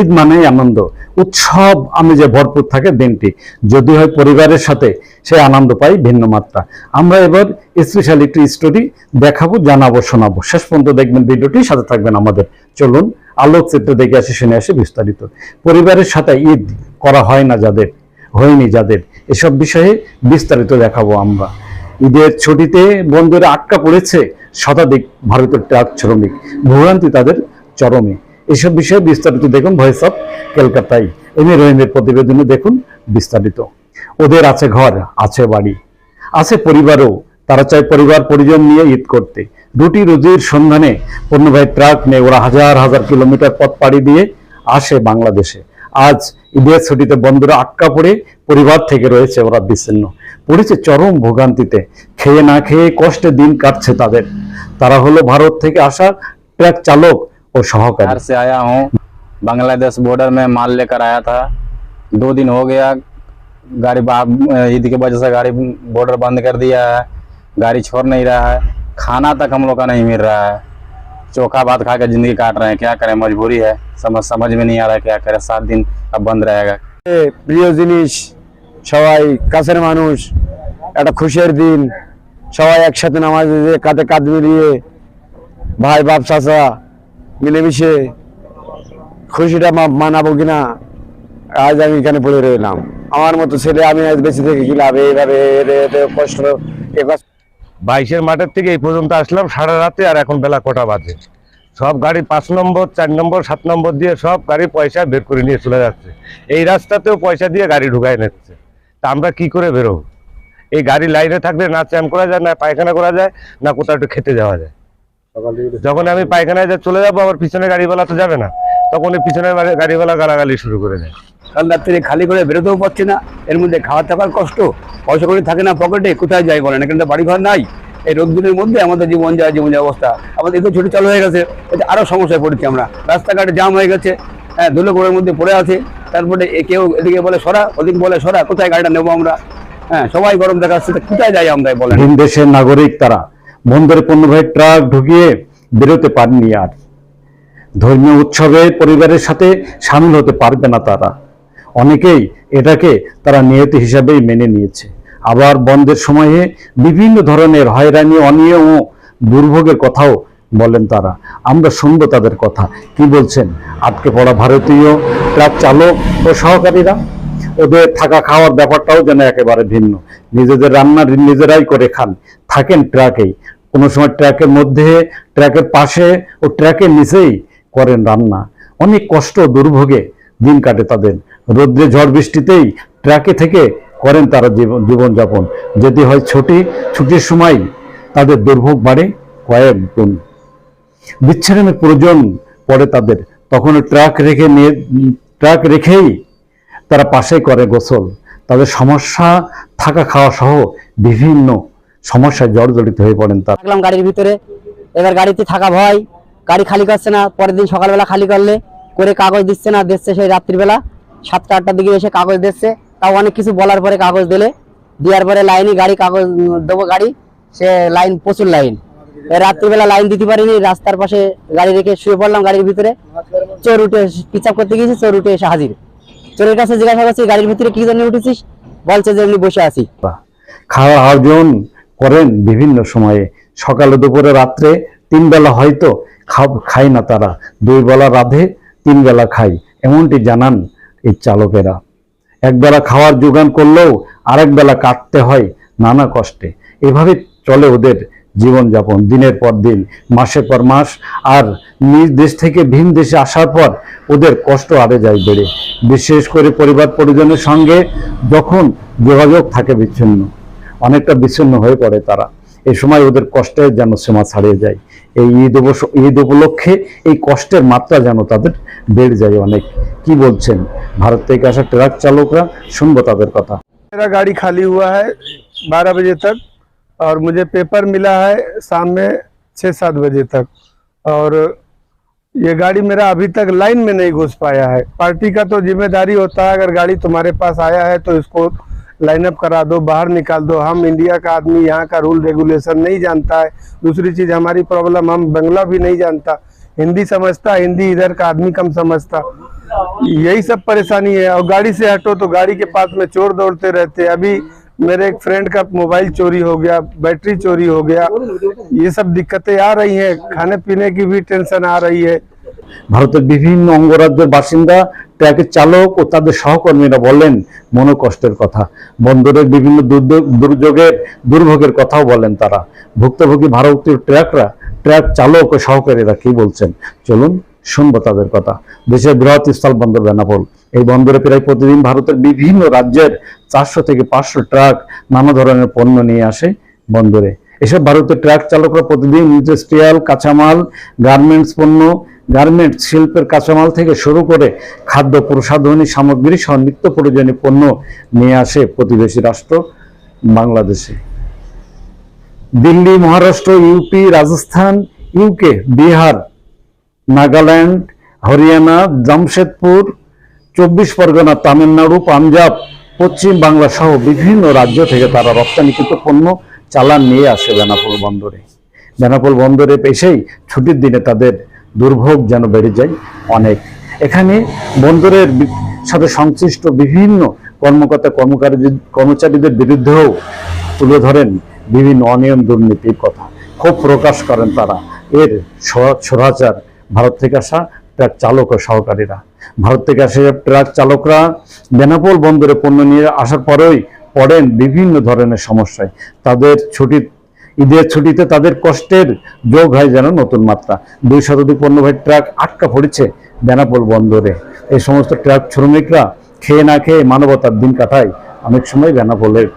ঈদ মানেই আনন্দ। উৎসব আমি যে ভরপুর থাকে দিনটি। যদি হয় পরিবারের সাথে, সে আনন্দ পাই ভিন্ন মাত্রা। আমরা এবার স্পেশাল একটি স্টোরি দেখাবো, জানাব, শোনাবো। শেষ পর্যন্ত দেখবেন ভিডিওটি, সাথে থাকবেন আমাদের। চলুন, আলোকচিত্র দেখে আসি, শুনে আসি বিস্তারিত। পরিবারের সাথে ঈদ করা হয় না যাদের, হয়নি যাদের। এসব বিষয়ে বিস্তারিত দেখাবো আমরা। ঈদের ছুটিতে বন্ধুরা আটকা পড়েছে শতাধিক ভারতের ট্রাক শ্রমিক। ভোগান্তি তাদের চরমে। এসব বিষয়ে বিস্তারিত দেখুন ভয়েস অফ কলকাতায় এম এ প্রতিবেদনে দেখুন বিস্তারিত। ওদের আছে ঘর, আছে বাড়ি, আছে পরিবারও। তারা চায় পরিবার, পরিজন নিয়ে ঈদ করতে। রুটি রুজির সন্ধানে পণ্যবাহী ট্রাক নিয়ে ওরা হাজার হাজার কিলোমিটার পথ পাড়ি দিয়ে আসে বাংলাদেশে। আজ ঈদের ছুটিতে বন্ধুরা আটকা পড়ে পরিবার থেকে রয়েছে ওরা বিচ্ছিন্ন। পড়েছে চরম ভোগান্তিতে। খেয়ে না খেয়ে কষ্টে দিন কাটছে তাদের। তারা হলো ভারত থেকে আসা ট্রাক চালক ও সহকারী बिहार से आया हूँ बांग्लादेश बॉर्डर में माल लेकर आया था दो दिन हो गया गाड़ी बा- ईद की वजह से गाड़ी बॉर्डर बंद कर दिया है गाड़ी छोड़ नहीं रहा है खाना तक हम लोग का नहीं मिल रहा है चोखा भात खा के जिंदगी काट रहे हैं क्या करें मजबूरी है समझ समझ में नहीं आ रहा है क्या करें सात दिन अब बंद रहेगा প্রিয় জিনিস সবাই কাছের মানুষ একটা খুশির দিন সবাই একসাথে নামাজ দিয়ে কাঁধে কাঁধ মিলিয়ে ভাই বাপ চাচা মিলেমিশে খুশিটা মানাবো কিনা, আজ আমি এখানে পড়ে রইলাম। আমার মতো ছেলে আমি আজ বেঁচে থেকে কি লাভ? এইভাবে কষ্ট বাইশের মাঠের থেকে এই পর্যন্ত আসলাম সারা রাতে আর এখন বেলা কটা বাজে। সব গাড়ি পাঁচ নম্বর, চার নম্বর, সাত নম্বর দিয়ে সব গাড়ি পয়সা বের করে নিয়ে চলে যাচ্ছে। এই রাস্তাতেও পয়সা দিয়ে গাড়ি ঢুকায় নিচ্ছে। তা আমরা কি করে বেরোবো? এই গাড়ি লাইনে থাকলে না চ্যাম করা যায়, না পায়খানা করা যায়, না কোথাও একটু খেতে যাওয়া যায়। যখন আমি পায়খানায় চলে যাব আবার পিছনে গাড়িওয়ালা তো যাবে না। তখন ওই পিছনের গাড়িওয়ালা গালাগালি শুরু করে দেয়। কাল রাত্রে খালি করে বেরোতেও পারছে না। এর মধ্যে খাওয়া থাকার কষ্ট। পয়সা করে থাকে না পকেটে কোথায় যায় বলেন? এখানে তো বাড়ি ঘর নাই। এই রোদ্দুরের মধ্যে আমাদের জীবন যায় জীবন যায় অবস্থা। আমাদের এত ছুটি চালু হয়ে গেছে। এতে আরও সমস্যায় পড়েছি আমরা। রাস্তাঘাটে জাম হয়ে গেছে। হ্যাঁ ধুলো গোড়ের মধ্যে পড়ে আছে। তারপরে কেউ এদিকে বলে সরা। ওদিকে বলে সরা কোথায় গাড়িটা নেব আমরা? হ্যাঁ সবাই গরম দেখাচ্ছে। তা কোথায় যাই আমরা বলেন। দেশের নাগরিক তারা। বন্দরে পণ্যবাহী ট্রাক ঢুকিয়ে বেরোতে পারেনি আর। ধর্মীয় উৎসবে পরিবারের সাথে সামিল হতে পারবে না তারা। অনেকেই এটাকে তারা নিয়তি হিসাবেই মেনে নিয়েছে। আবার বন্ধের সময়ে বিভিন্ন ধরনের হয়রানি, অনিয়ম ও দুর্ভোগের কথাও বলেন তারা। আমরা শুনব তাদের কথা। কি বলছেন? আটকে পড়া ভারতীয় ট্রাক চালক ও সহকারীরা? ওদের থাকা খাওয়ার ব্যাপারটাও যেন একেবারে ভিন্ন। নিজেদের রান্না নিজেরাই করে খান। থাকেন ট্রাকেই। কোনো সময় ট্র্যাকের মধ্যে, ট্র্যাকের পাশে ও ট্র্যাকের নিচেই করেন রান্না। অনেক কষ্ট, দুর্ভোগে দিন কাটে তাদের। রৌদ্রে ঝড় বৃষ্টিতেই ট্র্যাকে থেকে করেন তারা জীবন জীবনযাপন। যদি হয় ছুটি, ছুটির সময় তাদের দুর্ভোগ বাড়ে কয়েক গুণ। বিচ্ছারণের প্রয়োজন পড়ে তাদের। তখন ট্রাক রেখে নিয়ে ট্রাক রেখেই তারা পাশে করে গোসল। তাদের সমস্যা থাকা খাওয়া সহ বিভিন্ন সমস্যায় জর্জরিত হয়ে পড়েন তারা। থাকলাম গাড়ির ভিতরে। এবার গাড়িতে থাকা ভয় গাড়ি খালি করছে না পরের দিন সকালবেলা খালি করলে করে কাগজ দিচ্ছে না দিচ্ছে সেই রাত্রিবেলা। সাতটা আটটার দিকে এসে কাগজ দিচ্ছে তাও অনেক কিছু বলার পরে কাগজ দিলে। দেওয়ার পরে লাইনে গাড়ি কাগজ দেবো গাড়ি সে লাইন প্রচুর লাইন। রাত্রিবেলা লাইন দিতে পারিনি রাস্তার পাশে গাড়ি রেখে শুয়ে পড়লাম গাড়ির ভিতরে। চোর উঠে পিচাপ করতে গিয়েছি চোর উঠে এসে হাজির। চোরের কাছে জিজ্ঞাসা করছি গাড়ির ভিতরে কি জন্য উঠেছিস? বলছে যে বসে আছি। খাওয়ার আয়োজন করেন বিভিন্ন সময়ে। সকালে, দুপুরে, রাত্রে তিন বেলা হয়তো খায় না তারা। দুই বেলা রাধে, তিন বেলা খায়। এমনটি জানান এই চালকেরা। একবেলা খাওয়ার যোগান করলেও আরেক বেলা কাটতে হয় নানা কষ্টে। এভাবে চলে ওদের জীবনযাপন দিনের পর দিন, মাসের পর মাস। আর নিজ দেশ থেকে ভিন দেশে আসার পর ওদের কষ্ট আরে যায় বেড়ে। বিশেষ করে পরিবার পরিজনের সঙ্গে যখন যোগাযোগ থাকে বিচ্ছিন্ন। অনেকটা বিচ্ছিন্ন হয়ে পড়ে তারা এই সময় ওদের কষ্টের যেন সীমা ছাড়িয়ে যায় এই ঈদ অবস- ঈদ উপলক্ষে এই কষ্টের মাত্রা যেন তাদের বেড়ে যায় অনেক কি বলছেন ভারত থেকে আসা ট্রাক চালকরা শুনবো তাদের কথা मेरा गाड़ी खाली हुआ है बारह बजे तक और मुझे पेपर मिला है शाम में छः सात बजे तक और ये गाड़ी मेरा अभी तक लाइन में नहीं घुस पाया है पार्टी का तो जिम्मेदारी होता है अगर गाड़ी तुम्हारे पास आया है तो इसको लाइन अप करा दो बाहर निकाल दो हम इंडिया का आदमी यहाँ का रूल रेगुलेशन नहीं जानता है दूसरी चीज़ हमारी प्रॉब्लम हम बंगला भी नहीं जानता हिंदी समझता हिंदी इधर का आदमी कम समझता यही सब परेशानी है और गाड़ी से हटो तो गाड़ी के पास में चोर दौड़ते रहते हैं अभी मेरे एक फ्रेंड का मोबाइल चोरी हो गया बैटरी चोरी हो गया ये सब दिक्कतें आ रही हैं खाने पीने की भी टेंशन आ रही है ভারতের বিভিন্ন অঙ্গরাজ্যের বাসিন্দা ট্রাকের চালক ও তাদের সহকর্মীরা বলেন মনোকষ্টের কথা। বন্দরের বিভিন্ন দুর্যোগের, দুর্ভোগের কথাও বলেন তারা। ভুক্তভোগী ভারতীয় ট্রাকরা, ট্রাক চালক ও সহকারীরা কি বলছেন? চলুন শুনব তাদের কথা। দেশের বৃহৎ স্থল বন্দর বেনাপোল। এই বন্দরে প্রায় প্রতিদিন ভারতের বিভিন্ন রাজ্যের চারশো থেকে পাঁচশো ট্রাক নানা ধরনের পণ্য নিয়ে আসে বন্দরে। এসব ভারতের ট্রাক চালকরা প্রতিদিন ইন্ডাস্ট্রিয়াল কাঁচামাল গার্মেন্টস পণ্য গার্মেন্টস শিল্পের কাঁচামাল থেকে শুরু করে খাদ্য প্রসাধনী সামগ্রী সহ নিত্য প্রয়োজনীয় পণ্য নিয়ে আসে প্রতিবেশী রাষ্ট্র বাংলাদেশে। দিল্লি, মহারাষ্ট্র ইউপি রাজস্থান ইউকে বিহার, নাগাল্যান্ড, হরিয়ানা, জামশেদপুর, চব্বিশ পরগনা, তামিলনাড়ু, পাঞ্জাব, পশ্চিম বাংলা সহ বিভিন্ন রাজ্য থেকে তারা রপ্তানিকৃত পণ্য চালান নিয়ে আসে বেনাপোল বন্দরে। বেনাপোল বন্দরে পেশেই ছুটির দিনে তাদের দুর্ভোগ যেন বেড়ে যায় অনেক। এখানে বন্দরের সাথে সংশ্লিষ্ট বিভিন্ন কর্মকর্তা, কর্মকারী, কর্মচারীদের বিরুদ্ধেও তুলে ধরেন বিভিন্ন অনিয়ম দুর্নীতির কথা। ক্ষোভ প্রকাশ করেন তারা। এর স- ভারত থেকে আসা ট্রাক চালক ও সহকারীরা। ভারত থেকে আসে ট্রাক চালকরা বেনাপোল বন্দরে পণ্য নিয়ে আসার পরেই পড়েন বিভিন্ন ধরনের সমস্যায়। তাদের ছুটি ঈদের ছুটিতে তাদের কষ্টের যোগ হয় যেন নতুন মাত্রা। দুই শতাধিক পণ্যবাহী ট্রাক আটকা পড়েছে বেনাপোল বন্দরে। এই সমস্ত ট্রাক শ্রমিকরা খেয়ে না খেয়ে মানবতার দিন কাটায়। অনেক সময় বেনাপোলের